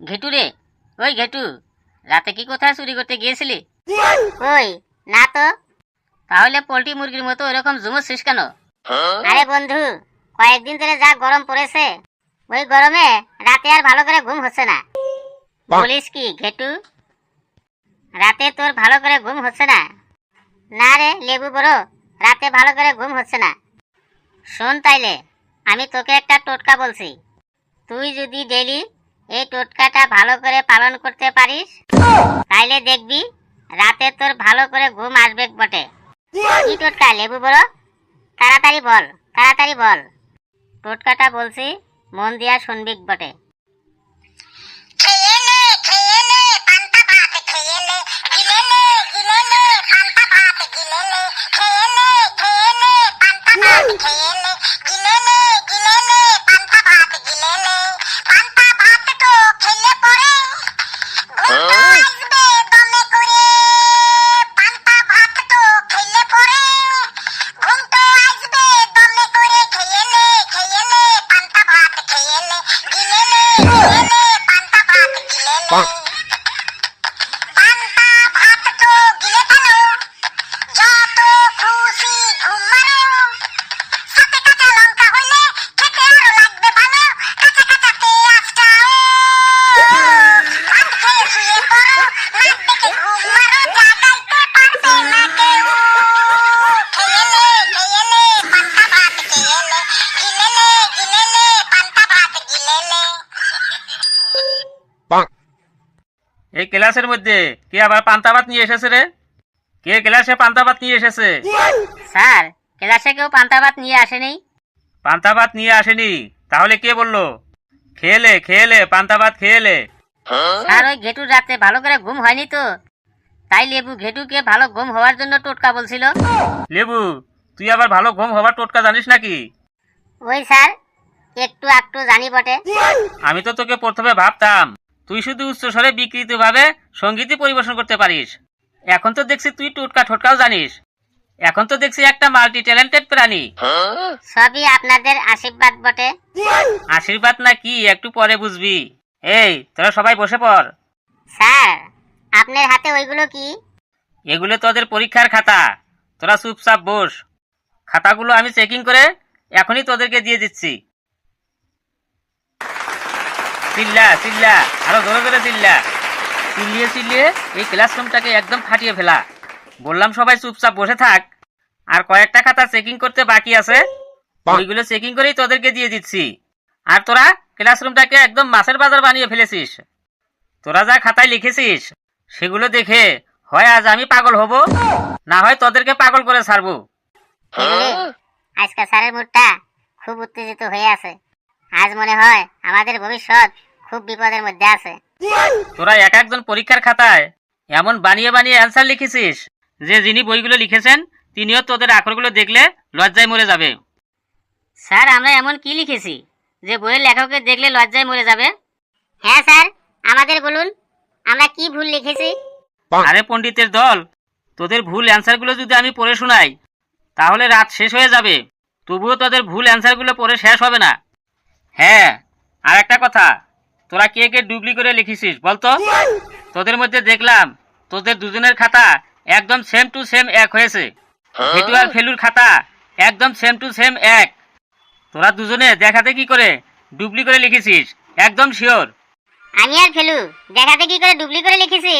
ঘেটু রে ওই ঘেটু রাতে কি কোথায় চুরি করতে গিয়েছিলি? কই না তো। তাহলে পোল্ট্রি মুরগির মতো ওরকম জুমোচ্ছিস কেন? আরে বন্ধু কয়েকদিন ধরে যা গরম পড়েছে ওই গরমে রাতে আর ভালো করে ঘুম হচ্ছে না। বলিস কি ঘেটু? রাতে তোর ভালো করে ঘুম হচ্ছে না? না রে লেবু বড় রাতে ভালো করে ঘুম হচ্ছে না। শোন তাইলে আমি তোকে একটা টোটকা বলছি। তুই যদি ডেলি এই টোটকাটা ভালো করে পালন করতে পারিস? তাইলে দেখবি, রাতে তোর ভালো করে ঘুম আসবে বটে। কি টোটকা, লেবু বড়? তাড়াতাড়ি বল তাড়াতাড়ি বল। টোটকাটা বলছি, মন দিয়া শুনবি বটে। ক্লাসের মধ্যে? কে আবার পান্তা ভাত নিয়ে এসেছে রে? কে ক্লাসে পান্তা ভাত নিয়ে এসেছে? স্যার ক্লাসে কেউ পান্তা ভাত নিয়ে আসেনি। পান্তা ভাত নিয়ে আসেনি? তাহলে কে বলল? খেয়েলে খেয়েলে পান্তা ভাত খেয়েলে স্যার ওই ঘেটুর রাতে ভালো করে ঘুম হয়নি তো? তাই লেবু ঘেটুকে ভালো ঘুম হওয়ার জন্য টোটকা বলছিল। লেবু তুই আবার ভালো ঘুম হবার টোটকা জানিস নাকি? ওই স্যার একটু একটু জানি বটে। আমি তো তোকে প্রথমে ভাবতাম। তুই শুধু উচ্চস্বরে বিকৃত ভাবে সঙ্গীতই পরিবেশন করতে পারিস। এখন তো দেখছি তুই টোটকা ঠোটকাও জানিস। এখন তো দেখছি একটা মাল্টি ট্যালেন্টেড প্রাণী। সবই আপনাদের আশীর্বাদ বটে। আশীর্বাদ না কি একটু পরে বুঝবি। এই তোরা সবাই বসে পড়। স্যার আপনার হাতে ওইগুলো কি? এগুলো তোদের পরীক্ষার খাতা। তোরা চুপচাপ বস। খাতাগুলো আমি চেকিং করে এখনই তোদেরকে দিয়ে দিচ্ছি। চিল্লা চিল্লা। আরও জোরে জোরে চিল্লা। চিল্লিয়ে চিল্লিয়ে এই ক্লাসরুমটাকে একদম ফাটিয়ে ফেলা। বললাম সবাই চুপচাপ বসে থাক। আর কয়েকটা খাতা চেকিং করতে বাকি আছে। ওইগুলো চেকিং করেই তোদেরকে দিয়ে দিচ্ছি। আর তোরা ক্লাসরুমটাকে একদম মাছের বাজার বানিয়ে ফেলেছিস। তোরা যা খাতায় লিখেছিস সেগুলো দেখে হয় আজ আমি পাগল হব না হয় তোদেরকে পাগল করে ছাড়বো। আজকে স্যারের মুডটা খুব উত্তেজিত হয়ে আছে। আজ মনে হয় আমাদের ভবিষ্যৎ খুব বিপদের মধ্যে আছে। তোরা এক একজন পরীক্ষার খাতায় এমন বানিয়ে বানিয়ে অ্যান্সার লিখেছিস যে যিনি বইগুলো লিখেছেন তিনিও তোদের আখরগুলো দেখলে লজ্জায় মরে যাবে। স্যার আমরা এমন কি লিখেছি যে বইয়ের লেখকের দেখলে লজ্জায় মরে যাবে? হ্যাঁ স্যার আমাদের বলুন আমরা কি ভুল লিখেছি? আরে পণ্ডিতের দল তোদের ভুল অ্যান্সারগুলো যদি আমি পড়ে শোনাই তাহলে রাত শেষ হয়ে যাবে। তবুও তোদের ভুল অ্যান্সারগুলো পড়ে শেষ হবে না। হ্যাঁ আর একটা কথা তোরা কে কে ডুবলি করে লিখেছিস বলতো? তোদের মধ্যে দেখলাম তোদের দুজনের খাতা একদম সেম টু সেম এক হয়েছে। ভেটু আর ফেলুর খাতা একদম সেম টু সেম এক। তোরা দুজনে দেখাতে কি করে ডুবলি করে লিখেছিস? একদম শিওর আমি আর ফেলু দেখাতে কি করে ডুবলি করে লিখেছি?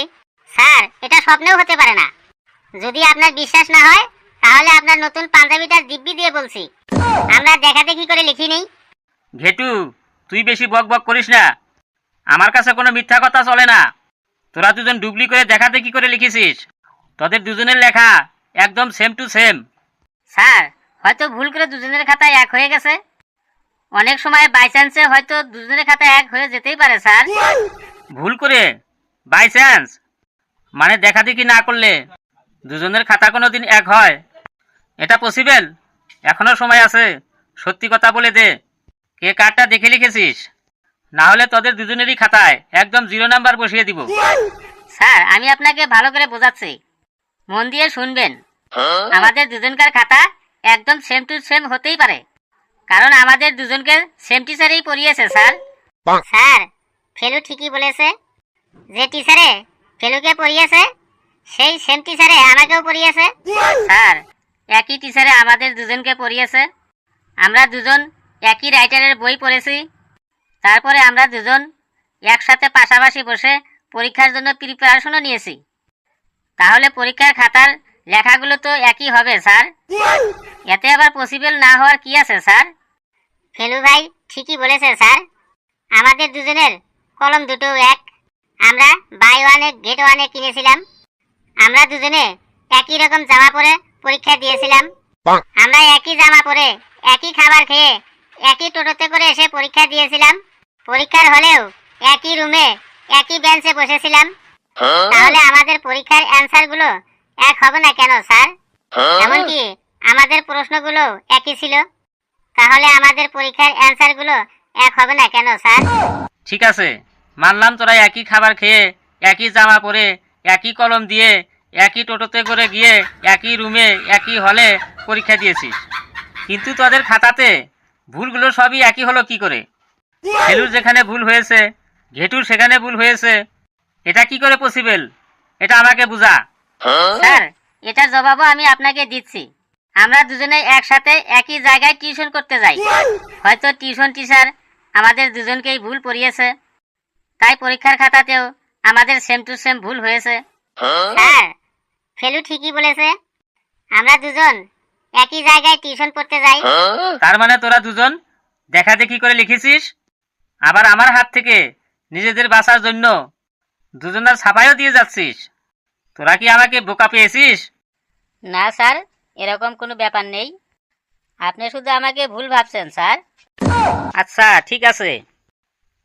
স্যার এটা স্বপ্নেও হতে পারে না। যদি আপনার বিশ্বাস না হয় তাহলে আপনার নতুন পাঞ্জাবিটার দিব্যি দিয়ে বলছি। আমরা দেখাতে কি করে লিখি নেই? ঘেটু তুই বেশি বক বক করিস না। আমার কাছে কোনো মিথ্যা কথা চলে না। তোরা দুজন ডুবলি করে দেখাতে কি করে লিখেছিস? তোদের দুজনের লেখা একদম সেম টু সেম স্যার হয়তো ভুল করে দুজনের খাতায় এক হয়ে গেছে। অনেক সময় বাই চান্সে হয়তো দুজনের খাতায় এক হয়ে যেতেই পারে স্যার। ভুল করে? বাই চান্স মানে দেখা দেখি না করলে দুজনের খাতা কোনো দিন এক হয়? এটা পসিবল এখনও সময় আছে। সত্যি কথা বলে দে। কে কার্ডটা দেখে লিখেছিস? না হলে তোদের দুজনেরই খাতায় একদম জিরো নাম্বার বসিয়ে দিব। স্যার, আমি আপনাকে ভালো করে বোঝাচ্ছি। মন দিয়ে শুনবেন। আমাদের দুজনকার খাতা একদম সেম টু সেম হতেই পারে। কারণ আমাদের দুজনকে সেম টিচারেই পড়িয়েছে, স্যার। স্যার, ফেলু ঠিকই বলেছে। যে টিচারে ফেলুকে পড়িয়েছে, সেই সেম টিচারে আমাকেও পড়িয়েছে। স্যার, একই টিচারে আমাদের দুজনকে পড়িয়েছে। আমরা দুজন একই রাইটারের বই পড়েছি। তারপরে আমরা দুজন একসাথে পাশাপাশি বসে পরীক্ষার জন্য প্রিপারেশনও নিয়েছি। তাহলে পরীক্ষার খাতার লেখাগুলো তো একই হবে স্যার। এতে আবার পসিবল না হওয়ার কি আছে স্যার? ফেলু ভাই ঠিকই বলেছে স্যার। আমাদের দুজনের কলম দুটো এক। আমরা বাই ওয়ানে গেট ওয়ানে কিনেছিলাম। আমরা দুজনে একই রকম জামা পরে পরীক্ষা দিয়েছিলাম। আমরা একই জামা পরে একই খাবার খেয়ে একই টোটোতে করে এসে পরীক্ষা দিয়েছিলাম। পরীক্ষার হলেও একই রুমে একই বেঞ্চে বসেছিলাম। তাহলে আমাদের পরীক্ষার অ্যান্সারগুলো এক হবে না কেন স্যার? এমনকি আমাদের প্রশ্নগুলো একই ছিল। তাহলে আমাদের পরীক্ষার অ্যান্সারগুলো এক হবে না কেন স্যার? ঠিক আছে মানলাম তোরা একই খাবার খেয়ে একই জামা পরে একই কলম দিয়ে একই টোটোতে করে গিয়ে একই রুমে একই হলে পরীক্ষা দিয়েছিস। কিন্তু তোদের খাতাতে ভুলগুলো সবই একই হলো কি করে? ফেলুর যেখানে ভুল হয়েছে ঘেটুর সেখানে ভুল হয়েছে এটা কি করে পসিবল এটা আমাকে বুঝা। স্যার এটার জবাবও আমি আপনাকে দিচ্ছি। আমরা দুজনে একসাথে একই জায়গায় টিউশন করতে যাই। হয়তো টিউশন টিচার আমাদের দুজনকেই ভুল পড়িয়েছে। তাই পরীক্ষার খাতাতেও আমাদের সেম টু সেম ভুল হয়েছে। স্যার ফেলু ঠিকই বলেছে। আমরা দুজন একই জায়গায় টিউশন পড়তে যাই। তার মানে তোরা দুজন দেখা দেখি করে লিখেছিস? আবার আমার হাত থেকে নিজেদের বাঁচার জন্য দুজনের ছাপাইও দিয়ে যাচ্ছিস। তোরা কি আমাকে বোকা পেয়েছিস? না স্যার এরকম কোনো ব্যাপার নেই। আপনি শুধু আমাকে ভুল ভাবছেন স্যার। আচ্ছা ঠিক আছে।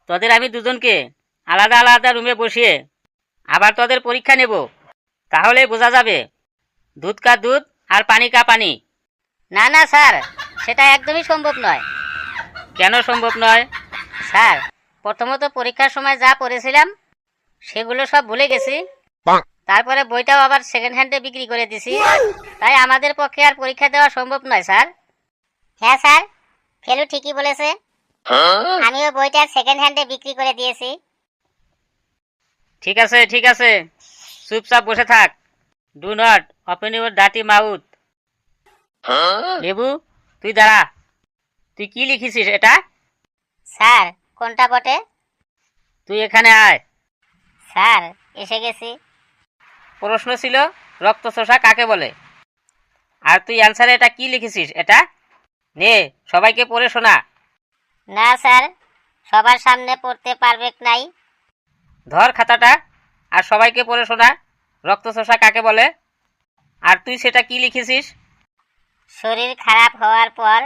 তোদের আমি দুজনকে আলাদা আলাদা রুমে বসিয়ে আবার তোদের পরীক্ষা নেব। তাহলে বোঝা যাবে দুধ কা দুধ আর পানি কা পানি। না না স্যার সেটা একদমই সম্ভব নয়। কেন সম্ভব নয়? স্যার প্রথমত পরীক্ষার সময় যা পড়েছিলাম সেগুলো সব ভুলে গেছি। তারপরে বইটাও আবার সেকেন্ড হ্যান্ডে বিক্রি করে দিছি। তাই আমাদের পক্ষে আর পরীক্ষা দেওয়া সম্ভব নয় স্যার। হ্যাঁ স্যার ফেলু ঠিকই বলেছে। আমিও বইটা সেকেন্ড হ্যান্ডে বিক্রি করে দিয়েছি। ঠিক আছে ঠিক আছে। চুপচাপ বসে থাক। ডু নট ওপেন ইউর ডাটি মাউথ লেবু তুই দাঁড়া। তুই কি লিখেছিস এটা? স্যার কোনটা বটে? তুই এখানে আয়। স্যার এসে গেছি। প্রশ্ন ছিল রক্ত শোষা কাকে বলে? আর তুই অ্যান্সারে এটা কি লিখেছিস? এটা? নে সবাইকে পড়ে শোনা। না স্যার সবার সামনে পড়তে পারবে নাই। ধর খাতাটা আর সবাইকে পড়ে শোনা রক্ত শোষা কাকে বলে? আর তুই সেটা কি লিখেছিস? শরীর খারাপ হওয়ার পর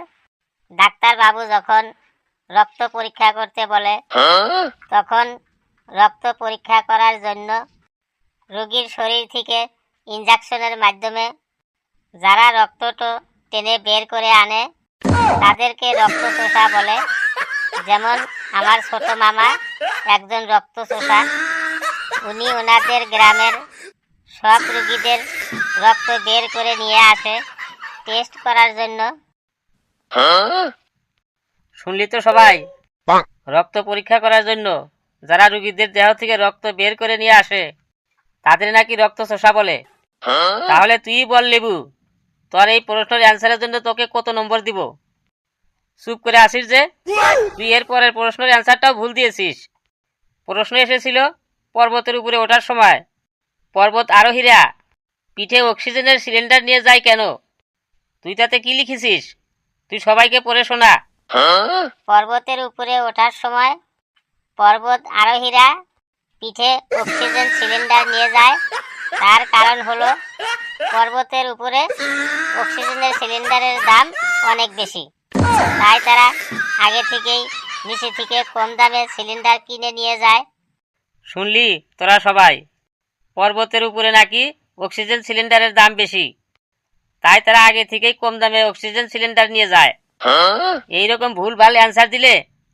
ডাক্তার বাবু যখন রক্ত পরীক্ষা করতে বলে। তখন রক্ত পরীক্ষা করার জন্য রোগীর শরীর থেকে ইনজেকশনের মাধ্যমে যারা রক্তটো টেনে বের করে আনে, তাদেরকে রক্ত চোষা বলে। যেমন আমার ছোট মামা একজন রক্ত চোষা উনি ওনাদের গ্রামের সব রুগীদের রক্ত বের করে নিয়ে আসে টেস্ট করার জন্য। শুনলি তো সবাই? রক্ত পরীক্ষা করার জন্য যারা রুগীদের দেহ থেকে রক্ত বের করে নিয়ে আসে তাদের নাকি রক্ত শোষা বলে। তাহলে তুই বল লেবু তোর এই প্রশ্নের অ্যান্সারের জন্য তোকে কত নম্বর দিব? চুপ করে আসিস যে? তুই এর পরের প্রশ্নের অ্যান্সারটাও ভুল দিয়েছিস। প্রশ্ন এসেছিল পর্বতের উপরে ওঠার সময়। পর্বত আরোহীরা পিঠে অক্সিজেনের সিলিন্ডার নিয়ে যায় কেন? তুই তাতে কি লিখেছিস? তুই সবাইকে পড়ে শোনা। পর্বতের উপরে ওঠার সময় পর্বত আরোহীরা পিঠে অক্সিজেন সিলিন্ডার নিয়ে যায়। তার কারণ হলো পর্বতের উপরে অক্সিজেনের সিলিন্ডারের দাম অনেক বেশি। তাই তারা আগে থেকেই নিচে থেকে কম দামে সিলিন্ডার কিনে নিয়ে যায়। শুনলি, তোরা সবাই? পর্বতের উপরে নাকি অক্সিজেন সিলিন্ডারের দাম বেশি? তাই তারা আগে থেকেই কম দামে অক্সিজেন সিলিন্ডার নিয়ে যায়। এইরকম ভুল ভালো অ্যান্সার দিলে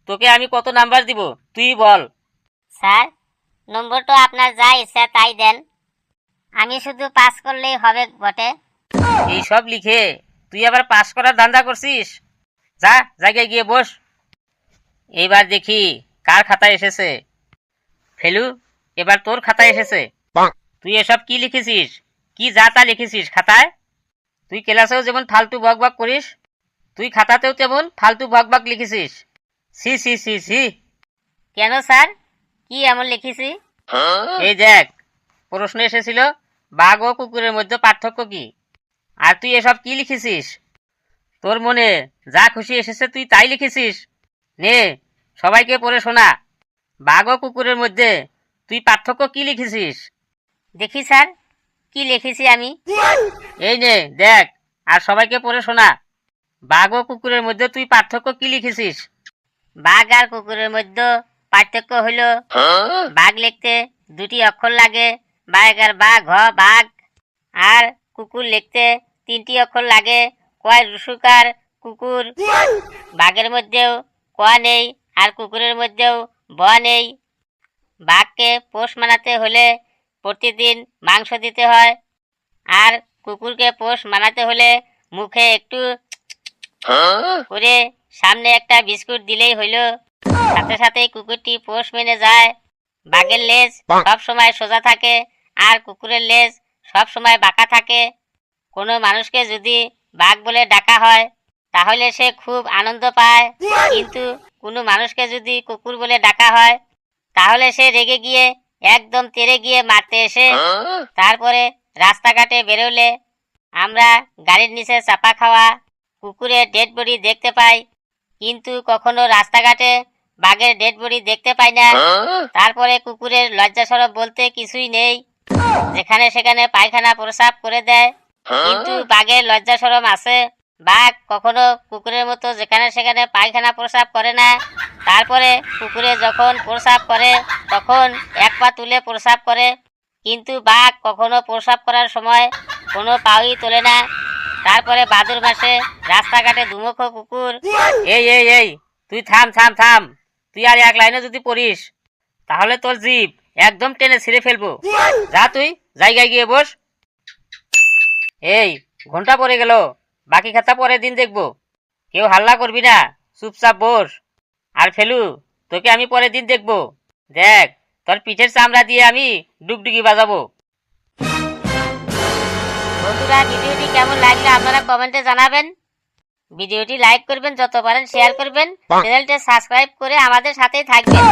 তোকে আমি কত নাম্বার দিব? তুই বল। স্যার নম্বরটা আপনার যা ইচ্ছা তাই দেন। আমি শুধু পাস করলেই হবে বটে। এই সব লিখে তুই আবার পাস করার ধান্দা করছিস? যা জায়গায় গিয়ে বস। এইবার দেখি কার খাতা এসেছে। ফেলু এবার তোর খাতায় এসেছে। তুই এসব কি লিখেছিস? কি যা তা লিখেছিস খাতায়? তুই ক্লাসেও যেমন ফালতু বক বক করিস তুই খাতাতেও তেমন ফালতু বক বক লিখেছিস। সি সি সি সি কেন স্যার? কি এমন লিখেছি? এই দেখ প্রশ্ন এসেছিল বাঘ ও কুকুরের মধ্যে পার্থক্য কি? আর তুই এসব কি লিখেছিস? তোর মনে যা খুশি এসেছে তুই তাই লিখেছিস? নে সবাইকে পড়ে শোনা। বাঘ ও কুকুরের মধ্যে তুই পার্থক্য কি লিখেছিস? দেখি স্যার কি লিখেছি আমি? এই নে দেখ আর সবাইকে পড়ে শোনা। বাঘ ও কুকুরের মধ্যে তুই পার্থক্য কি লিখেছিস? বাঘ আর কুকুরের মধ্যে পার্থক্য হলো বাঘ লিখতে দুটি অক্ষর লাগে, বাঘ আর বাঘ হ বাঘ। আর কুকুর লিখতে তিনটি অক্ষর লাগে কয় রুসুকার কুকুর। বাঘের মধ্যেও ক নেই আর কুকুরের মধ্যেও ব নেই। বাঘকে পোষ মানাতে হলে প্রতিদিন মাংস দিতে হয়। আর কুকুরকে পোষ মানাতে হলে মুখে একটু করে সামনে একটা বিস্কুট দিলেই হইল। সাথে সাথেই কুকুরটি পোষ মেনে যায়। বাঘের লেজ সব সময় সোজা থাকে আর কুকুরের লেজ সব সময় বাঁকা থাকে। কোনো মানুষকে যদি বাঘ বলে ডাকা হয় তাহলে সে খুব আনন্দ পায়। কিন্তু কোনো মানুষকে যদি কুকুর বলে ডাকা হয় তাহলে সে রেগে গিয়ে একদম তেরে গিয়ে মারতে এসে তারপরে রাস্তাঘাটে বেরোলে। আমরা গাড়ির নিচে চাপা খাওয়া কুকুরের ডেড বডি দেখতে পাই। কিন্তু কখনো রাস্তাঘাটে বাঘের ডেড বডি দেখতে পাই না। তারপরে কুকুরের লজ্জা সরব বলতে কিছুই নেই। যেখানে সেখানে পায়খানা প্রসাব করে দেয়। কিন্তু বাঘের লজ্জা সরম আছে। বাঘ কখনো কুকুরের মতো যেখানে সেখানে পায়খানা প্রসাব করে না। তারপরে কুকুরে যখন প্রসাব করে তখন এক পা তুলে প্রসাব করে। কিন্তু বাঘ কখনো প্রসাব করার সময় কোনো পাওই তোলে না। তারপরে ভাদুর মাসে রাস্তাঘাটে দুমুখ কুকুর। এই এই এই, তুই থাম থাম থাম। তুই আর এক লাইনে যদি পড়িস, তাহলে তোর জিভ একদম টেনে ছিঁড়ে ফেলব। যা তুই, জায়গায় গিয়ে বস। এই, ঘণ্টা পরে গেল। বাকি খাতা পরের দিন দেখব। কেউ হাল্লা করবি না, চুপচাপ বস। আর ফেলু, তোকে আমি পরের দিন দেখব। দেখ, তোর পিঠের চামড়া দিয়ে আমি ডুগডুগি বাজাবো। বন্ধুরা ভিডিওটি কেমন লাগল আপনারা কমেন্টে জানাবেন। ভিডিওটি লাইক করবেন যত পারেন শেয়ার করবেন। চ্যানেলটা সাবস্ক্রাইব করে আমাদের সাথেই থাকবেন।